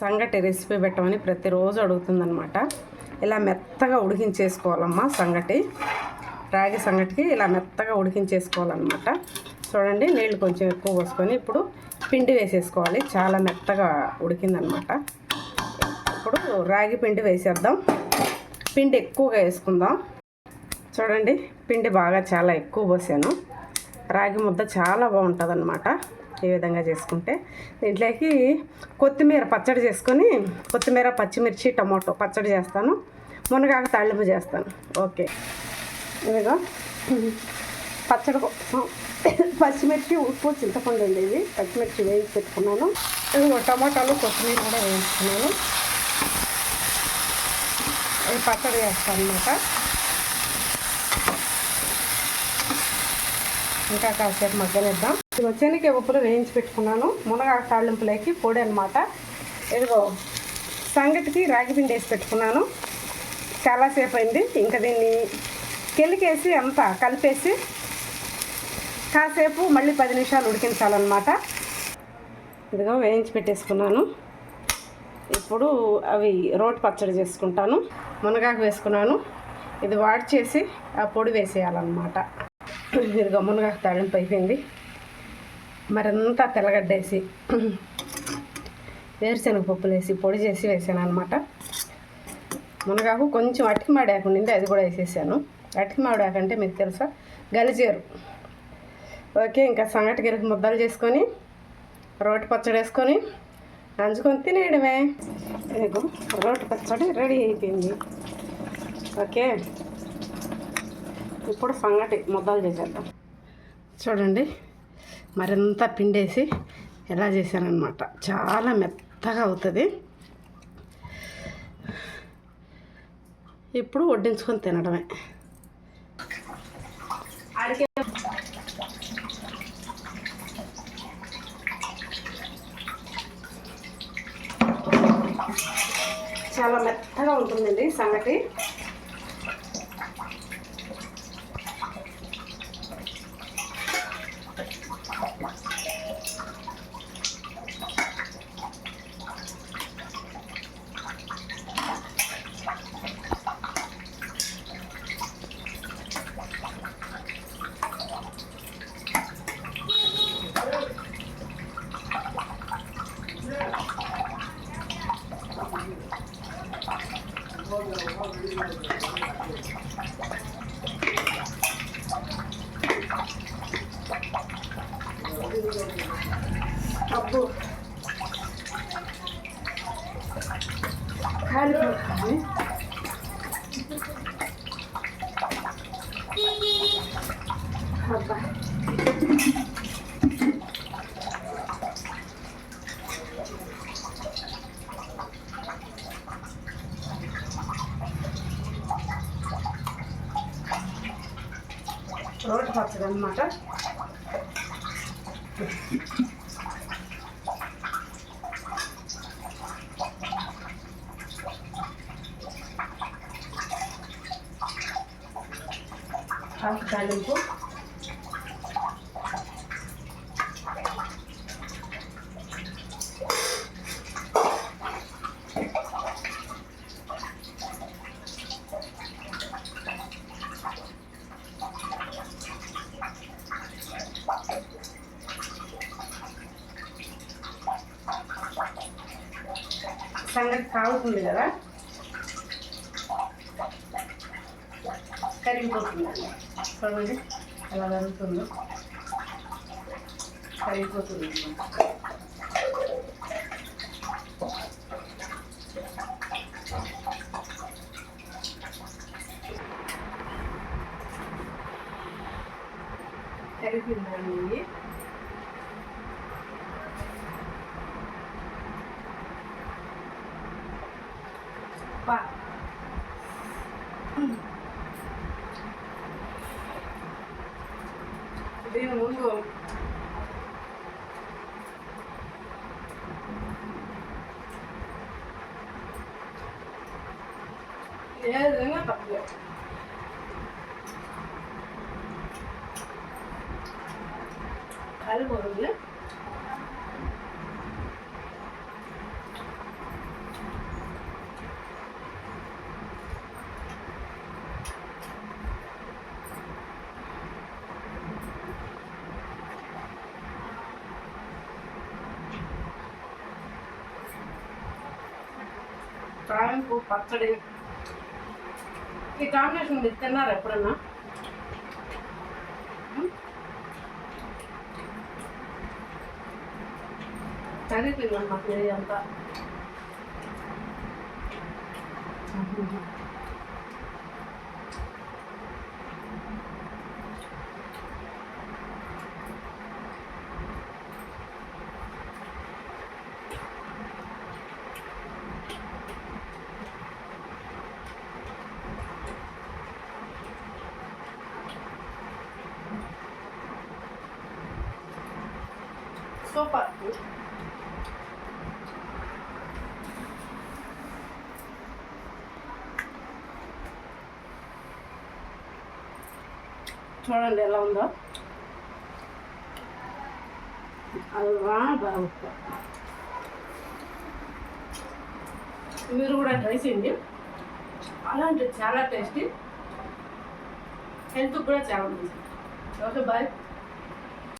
సంగటి రెసిపీ పెట్టమని ప్రతిరోజు అడుగుతుందనమాట ఇలా మెత్తగా ఉడికించేసుకోవాలమ్మా సంగటి. రాగి సంగటికి ఇలా మెత్తగా ఉడికించేసుకోవాలన్నమాట. చూడండి నీళ్ళు కొంచెం ఎక్కువ పోసుకొని ఇప్పుడు పిండి వేసేసుకోవాలి. చాలా మెత్తగా ఉడికిందనమాట ఇప్పుడు రాగి పిండి వేసేద్దాం. పిండి ఎక్కువగా వేసుకుందాం. చూడండి పిండి బాగా చాలా ఎక్కువ పోసాను. రాగి ముద్ద చాలా బాగుంటుంది అనమాట ఈ విధంగా చేసుకుంటే దీంట్లోకి కొత్తిమీర పచ్చడి చేసుకొని కొత్తిమీర పచ్చిమిర్చి టమాటో పచ్చడి చేస్తాను. మునగాకు తాళింపు చేస్తాను. ఓకే. ఇదిగో. పచ్చడి కోసం పచ్చిమిర్చి ఉప్పు చింతపండు అండి ఇది పచ్చిమిర్చి వేయించి పెట్టుకున్నాను. ఇదిగో టమాటాలు కొత్తిమీర కూడా వేయించుకున్నాను. ఇది పచ్చడి చేస్తాను అనమాట ఇంకా కాసేపు మగ్గనిద్దాం. ఇదిగో శనగ ఉప్పులు వేయించి పెట్టుకున్నాను. మునగాకు తాళింపులోకి పొడి అనమాట ఇదిగో సంగటికి రాగి పిండి వేసి పెట్టుకున్నాను. చాలాసేపు అయింది. ఇంకా దీన్ని కెలికేసి అంతా కలిపేసి కాసేపు మళ్ళీ పది నిమిషాలు ఉడికించాలన్నమాట. ఇదిగో వేయించి పెట్టేసుకున్నాను. ఇప్పుడు అవి రోటి పచ్చడి చేసుకుంటాను. మునగాకు వేసుకున్నాను. ఇది వాడి చేసి ఆ పొడి వేసేయాలన్నమాట. ఇది మునగాకు తాళింపు అయిపోయింది. మరంతా తెల్లగడ్డేసి వేరుశనగ పప్పులు వేసి పొడి చేసి వేసాను అనమాట మునగాకు కొంచెం అటికి మాడాకు అది కూడా వేసేసాను. అటికి మాడాకు మీకు తెలుసా గలిజేరు. ఓకే ఇంకా సంగటి గిరికి ముద్దలు చేసుకొని రోటి పచ్చడి వేసుకొని నంచుకొని తినేయడమే. రోటి పచ్చడి రెడీ అయిపోయింది. ఓకే. ఇప్పుడు సంగటి ముద్దలు చేసేద్దాం. చూడండి మరింత పిండేసి ఎలా చేశానమాట చాలా మెత్తగా అవుతుంది. ఇప్పుడు వడ్డించుకొని తినడమే. చాలా మెత్తగా ఉంటుందండి సంగటి. 아프 잘 먹네. రోడ్ పచ్చడి అనమాట హాఫ్ తాలింపు. సంగతి తాగుతుంది కదా? కరిగిపోతుందండి. చూడండి అలా జరుగుతుందో కరిగిపోతుంది. அப்பா. இதையும் ஊங்குவோம் ஏழுங்க தப்பு கல் பொருள் తాలింపు పచ్చడి. ఈ కాంబినేషన్ మీరు తిన్నారు ఎప్పుడన్నా? తగ్గిపోయిందన్నమాట ఇది అంతా. సూపర్ చూడండి ఎలా ఉందో. అది బాగా మీరు కూడా ట్రై చేయండి. అలాంటి చాలా టేస్టీ. హెల్త్ కూడా చాలా మంచిది. Okay bye.